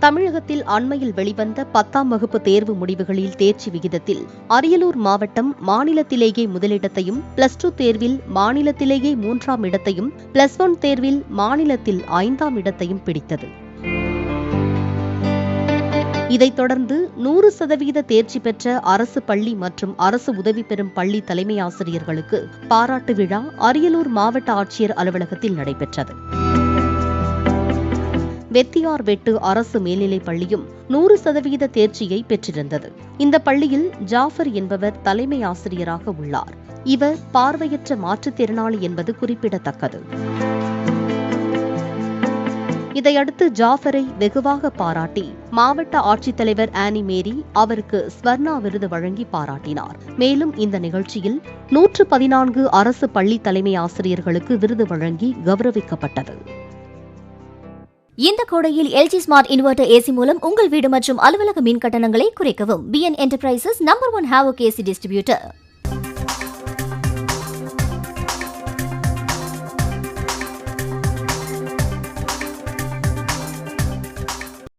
தமிழகத்தில் அண்மையில் வெளிவந்த பத்தாம் வகுப்பு தேர்வு முடிவுகளில் தேர்ச்சி விகிதத்தில் அரியலூர் மாவட்டம் மாநிலத்திலேயே முதலிடத்தையும் பிளஸ் டூ தேர்வில் மாநிலத்திலேயே மூன்றாம் இடத்தையும் பிளஸ் ஒன் தேர்வில் மாநிலத்தில் ஐந்தாம் இடத்தையும் பிடித்தது. இதைத் தொடர்ந்து நூறு சதவீத தேர்ச்சி பெற்ற அரசு பள்ளி மற்றும் அரசு உதவி பெறும் பள்ளி தலைமை ஆசிரியர்களுக்கு பாராட்டு விழா அரியலூர் மாவட்ட ஆட்சியர் அலுவலகத்தில் நடைபெற்றது. வெத்தியார் வெட்டு அரசு மேல்நிலைப் பள்ளியும் நூறு சதவீத தேர்ச்சியை பெற்றிருந்தது. இந்த பள்ளியில் ஜாஃபர் என்பவர் தலைமை ஆசிரியராக உள்ளார். இவர் பார்வையற்ற மாற்றுத்திறனாளி என்பது குறிப்பிடத்தக்கது. இதையடுத்து ஜாஃபரை வெகுவாக பாராட்டி மாவட்ட ஆட்சித்தலைவர் ஆனி மேரி அவருக்கு ஸ்வர்ணா விருது வழங்கி பாராட்டினார். மேலும் இந்த நிகழ்ச்சியில் நூற்று பதினான்கு அரசு பள்ளி தலைமை ஆசிரியர்களுக்கு விருது வழங்கி கௌரவிக்கப்பட்டது. இந்த கோடையில் எல்ஜி ஸ்மார்ட் இன்வெர்டர் ஏசி மூலம் உங்கள் வீடு மற்றும் அலுவலக மின் கட்டணங்களை குறைக்கவும். பிஎன் என்டர்பிரைசஸ் நம்பர் ஒன் ஹேவோ ஏசி டிஸ்ட்ரிபியூட்டர்